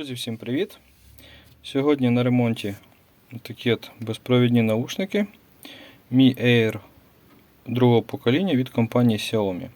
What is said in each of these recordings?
Друзі, всім привіт! Сьогодні на ремонті такі от безпровідні наушники Mi Air другого покоління від компанії Xiaomi.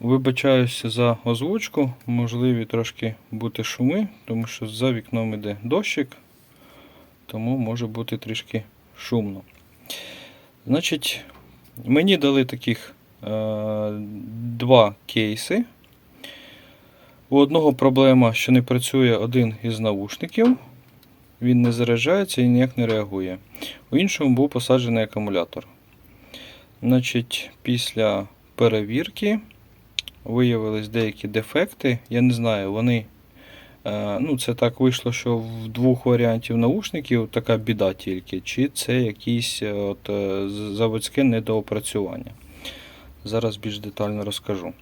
Вибачаюся за озвучку, можливі трошки бути шуми, тому що за вікном іде дощик, тому може бути трішки шумно. Значить, мені дали таких е, два кейси. У одного проблема, що не працює один із наушників, він не заряджається і ніяк не реагує. У іншому був посаджений акумулятор. Значить, після перевірки виявились деякі дефекти. Я не знаю, вони. е, Ну, це так вийшло, що в двох варіантів наушників така біда тільки, чи це якесь е, от, е, заводське недоопрацювання. Зараз більш детально розкажу.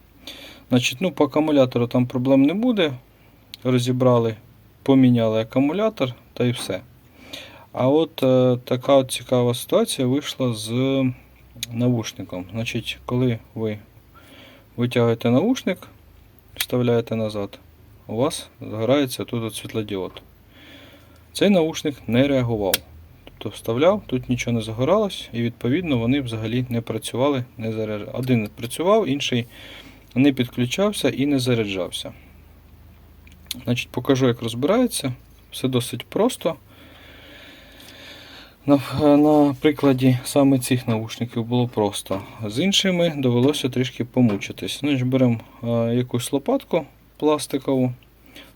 Значить, ну, по акумулятору там проблем не буде. Розібрали, поміняли акумулятор та й все. А от е, така от цікава ситуація вийшла з навушником. Значить, коли ви витягуєте наушник, вставляєте назад, у вас згорається тут світлодіод. Цей наушник не реагував. Тобто вставляв, тут нічого не загоралось, і відповідно вони взагалі не працювали, не заряджали. Один працював, інший не підключався і не заряджався. Значить, покажу, як розбирається. Все досить просто. На, на прикладі саме цих наушників було просто. З іншими довелося трішки помучитись. Значить, беремо е, якусь лопатку пластикову,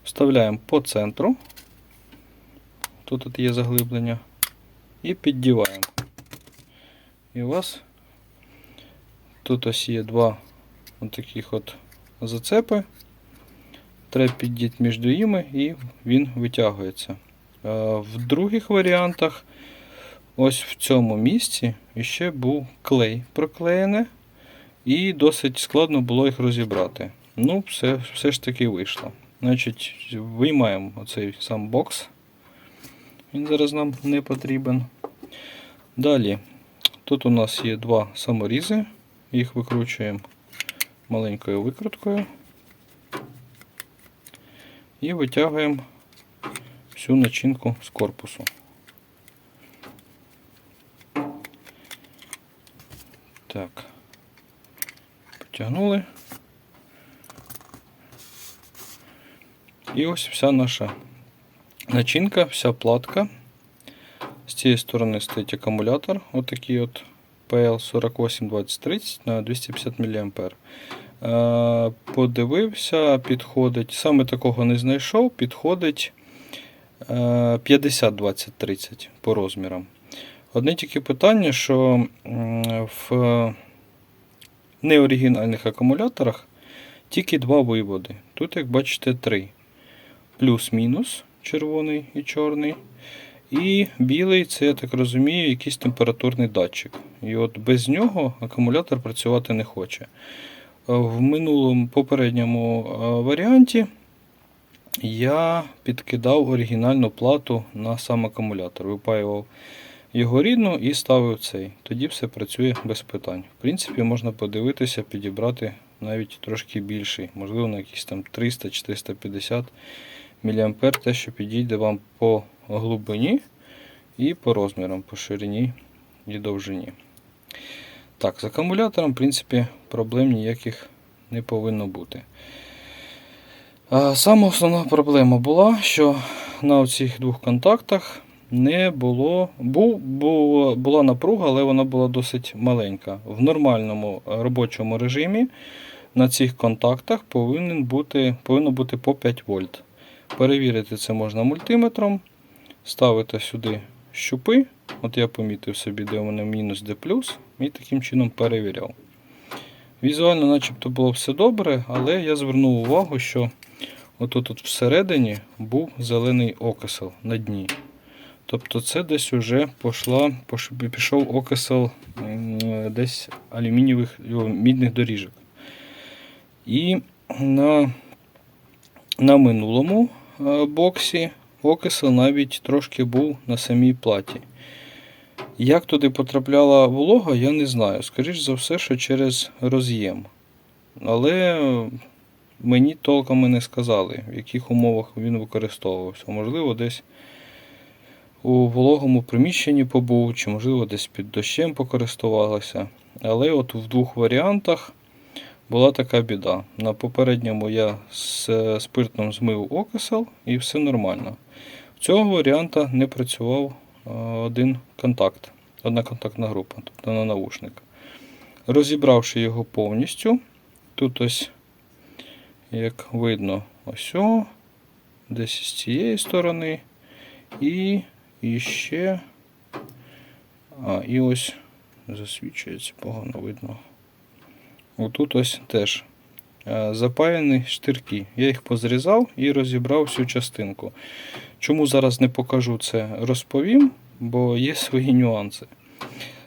вставляємо по центру. Тут от є заглиблення. І піддіваємо. І у вас тут ось є два от таких от зацепи. Треба піддіти між ними і він витягується. В других варіантах, ось в цьому місці ще був клей проклеєне, і досить складно було їх розібрати. Ну, все, все ж таки вийшло. Значить, виймаємо оцей сам бокс. Він зараз нам не потрібен. Далі, тут у нас є два саморізи, їх викручуємо маленькою викруткою і витягуємо всю начинку з корпусу. Так, потягнули. І ось вся наша начинка, вся платка. З цієї сторони стоїть акумулятор, отакий от PL482030 на 250 мА. Е, Подивився, підходить. Саме такого не знайшов, підходить е, 50-20-30 по розмірам. Одне тільки питання, що в неоригінальних акумуляторах тільки два виводи. Тут, як бачите, три. Плюс-мінус червоний і чорний. І білий це, я так розумію, якийсь температурний датчик. І от без нього акумулятор працювати не хоче. В минулому попередньому е, варіанті я підкидав оригінальну плату на сам акумулятор. Випаював його рідну і ставив цей. Тоді все працює без питань. В принципі, можна подивитися, підібрати навіть трошки більший, можливо, на якісь там 300-450 мА, те, що підійде вам по глибині і по розмірам, по ширині і довжині. Так, з акумулятором, в принципі, проблем ніяких не повинно бути. А, Сама основна проблема була, що на цих двох контактах не було, був, був, була напруга, але вона була досить маленька. В нормальному робочому режимі на цих контактах повинен бути, повинно бути по 5 вольт. Перевірити це можна мультиметром. Ставити сюди щупи. От я помітив собі, де у мене мінус, де плюс, і таким чином перевіряв. Візуально, начебто, було все добре, але я звернув увагу, що отут от всередині був зелений окисел на дні. Тобто це десь уже пошла, пішов окисел десь алюмінієвих мідних доріжок. І на, на минулому е, боксі окисел навіть трошки був на самій платі. Як туди потрапляла волога, я не знаю. Скоріше за все, що через роз'єм. Але мені толком не сказали, в яких умовах він використовувався. Можливо, десь у вологому приміщенні побув, чи, можливо, десь під дощем покористувалися. Але от в двох варіантах була така біда. На попередньому я з спиртом змив окисел і все нормально. Цього варіанта не працював один контакт, одна контактна група, тобто на навушник. Розібравши його повністю, тут ось, як видно, ось о, десь з цієї сторони, і, і ще. А, і ось засвічується, погано видно. Отут ось теж е, запаяні штирки. Я їх позрізав і розібрав всю частинку. Чому зараз не покажу це, розповім, бо є свої нюанси.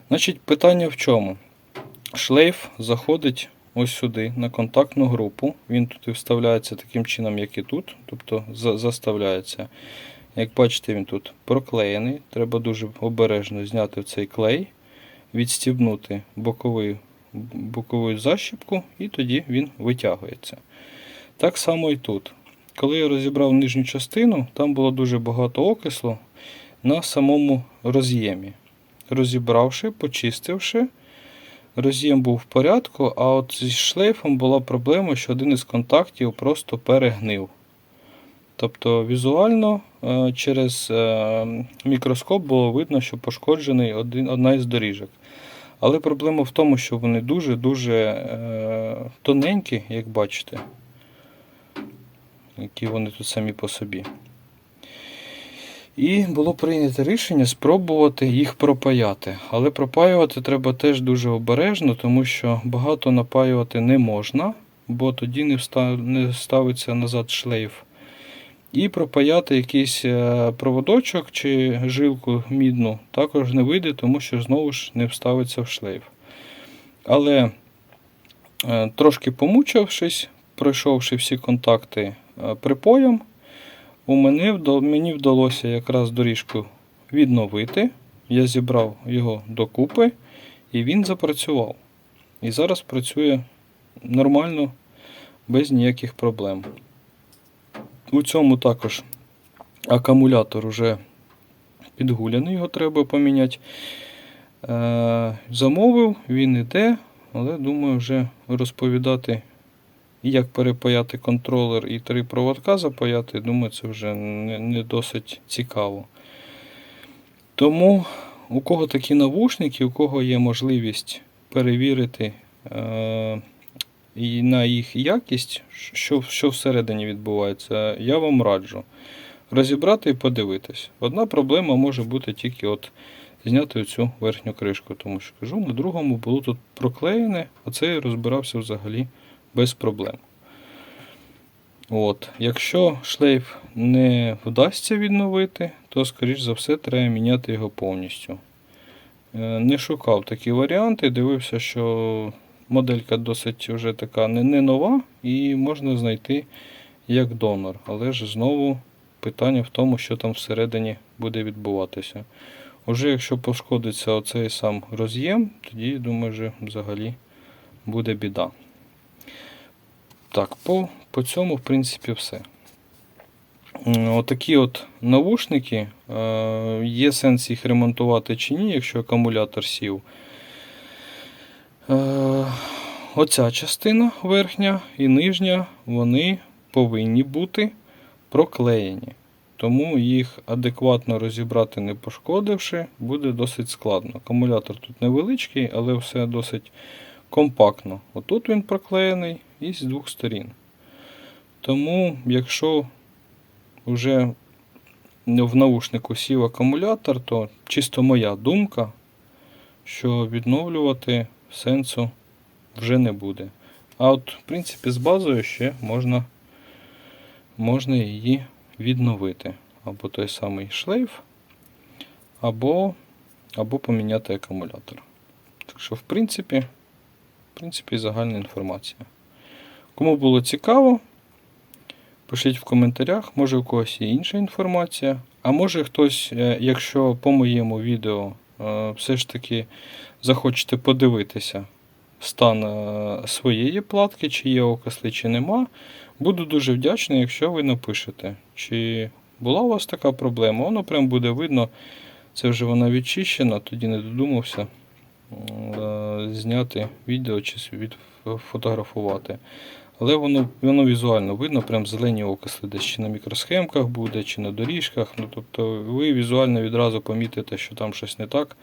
Значить, питання в чому? Шлейф заходить ось сюди на контактну групу. Він тут і вставляється таким чином, як і тут, тобто за- заставляється. Як бачите, він тут проклеєний. Треба дуже обережно зняти цей клей, відстібнути боковий, бокову защіпку, і тоді він витягується. Так само і тут. Коли я розібрав нижню частину, там було дуже багато окислу на самому роз'ємі. Розібравши, почистивши, роз'єм був в порядку, а от зі шлейфом була проблема, що один із контактів просто перегнив. Тобто візуально е, через е, мікроскоп було видно, що пошкоджений одна із доріжок. Але проблема в тому, що вони дуже-дуже е, тоненькі, як бачите, які вони тут самі по собі. І було прийнято рішення спробувати їх пропаяти. Але пропаювати треба теж дуже обережно, тому що багато напаювати не можна, бо тоді не, не ставиться назад шлейф. І пропаяти якийсь е, проводочок чи жилку мідну також не вийде, тому що знову ж не вставиться в шлейф. Але е, трошки помучившись, пройшовши всі контакти е, припоєм, у мене мені вдалося якраз доріжку відновити. Я зібрав його докупи і він запрацював. І зараз працює нормально, без ніяких проблем. У цьому також акумулятор вже підгуляний, його треба поміняти. Е, замовив, він іде, але думаю, вже розповідати, як перепаяти контролер і три проводка запаяти, думаю, це вже не, досить цікаво. Тому, у кого такі навушники, у кого є можливість перевірити е, і на їх якість, що, що всередині відбувається, я вам раджу розібрати і подивитись. Одна проблема може бути тільки от зняти цю верхню кришку, тому що кажу, на другому було тут проклеєне, а це я розбирався взагалі без проблем. От. Якщо шлейф не вдасться відновити, то, скоріш за все, треба міняти його повністю. Е, Не шукав такі варіанти, дивився, що моделька досить вже така не, не нова і можна знайти як донор. Але ж знову питання в тому, що там всередині буде відбуватися. Уже якщо пошкодиться оцей сам роз'єм, тоді, думаю, вже взагалі буде біда. Так, по, по цьому, в принципі, все. Отакі от навушники. е, Є сенс їх ремонтувати чи ні, якщо акумулятор сів. Е, Оця частина верхня і нижня, вони повинні бути проклеєні. Тому їх адекватно розібрати, не пошкодивши, буде досить складно. Акумулятор тут невеличкий, але все досить компактно. Отут він проклеєний і з двох сторін. Тому, якщо вже в наушнику сів акумулятор, то чисто моя думка, що відновлювати сенсу вже не буде. А от, в принципі, з базою ще можна, можна її відновити. Або той самий шлейф, або, або поміняти акумулятор. Так що, в принципі, в принципі, загальна інформація. Кому було цікаво, пишіть в коментарях, може у когось є інша інформація. А може хтось, е, якщо по моєму відео все ж таки захочете подивитися стан е, своєї платки, чи є окисли, чи нема. Буду дуже вдячний, якщо ви напишете, чи була у вас така проблема. Воно прям буде видно. Це вже вона відчищена, тоді не додумався е, зняти відео чи відфотографувати. Але воно, воно візуально видно, прям зелені окисли десь чи на мікросхемках буде, чи на доріжках. Ну, тобто ви візуально відразу помітите, що там щось не так,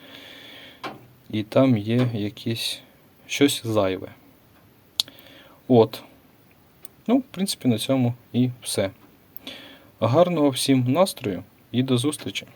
і там є якісь щось зайве. От. Ну, в принципі, на цьому і все. Гарного всім настрою і до зустрічі!